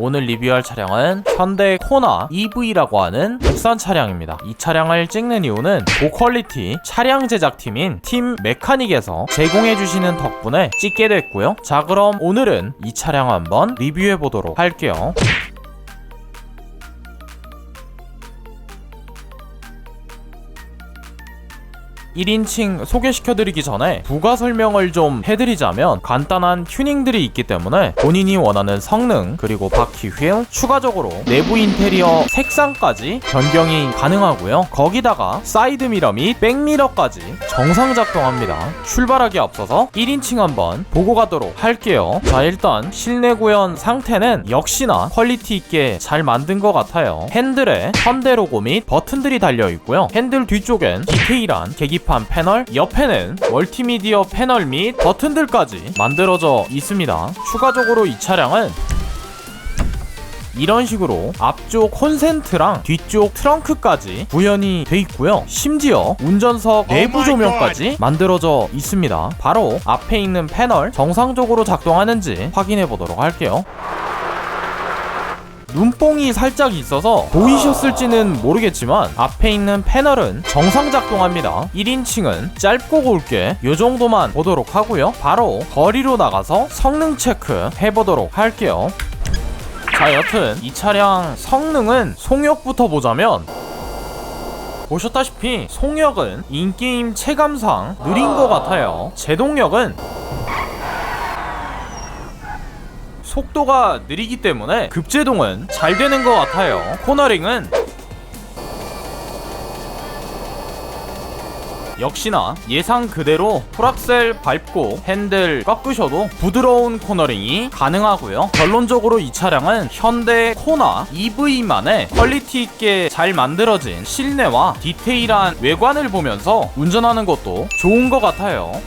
오늘 리뷰할 차량은 현대 코나 EV라고 하는 국산 차량입니다. 이 차량을 찍는 이유는 고퀄리티 차량 제작팀인 팀 메카닉에서 제공해주시는 덕분에 찍게 됐고요. 자 그럼 오늘은 이 차량 한번 리뷰해보도록 할게요. 1인칭 소개시켜드리기 전에 부가 설명을 좀 해드리자면 간단한 튜닝들이 있기 때문에 본인이 원하는 성능 그리고 바퀴 휠 추가적으로 내부 인테리어 색상까지 변경이 가능하고요. 거기다가 사이드 미러 및 백미러까지 정상 작동합니다. 출발하기 앞서서 1인칭 한번 보고 가도록 할게요. 자 일단 실내 구현 상태는 역시나 퀄리티 있게 잘 만든 것 같아요. 핸들에 현대 로고 및 버튼들이 달려 있고요. 핸들 뒤쪽엔 디테일한 계기 판 패널 옆에는 멀티미디어 패널 및 버튼들까지 만들어져 있습니다 추가적으로 이 차량은 이런 식으로 앞쪽 콘센트랑 뒤쪽 트렁크까지 구현이 돼 있고요. 심지어 운전석 내부 조명까지 만들어져 있습니다. 바로 앞에 있는 패널 정상적으로 작동하는지 확인해 보도록 할게요. 눈뽕이 살짝 있어서 보이셨을지는 모르겠지만 앞에 있는 패널은 정상 작동합니다. 1인칭은 짧고 굵게 이 정도만 보도록 하고요. 바로 거리로 나가서 성능 체크 해보도록 할게요. 자 여튼 이 차량 성능은 송역부터 보자면 보셨다시피 송역은 인게임 체감상 느린 것 같아요 제동력은 속도가 느리기 때문에 급제동은 잘 되는 것 같아요 코너링은 역시나 예상 그대로 풀악셀 밟고 핸들 꺾으셔도 부드러운 코너링이 가능하고요. 결론적으로 이 차량은 현대 코나 EV만의 퀄리티 있게 잘 만들어진 실내와 디테일한 외관을 보면서 운전하는 것도 좋은 것 같아요.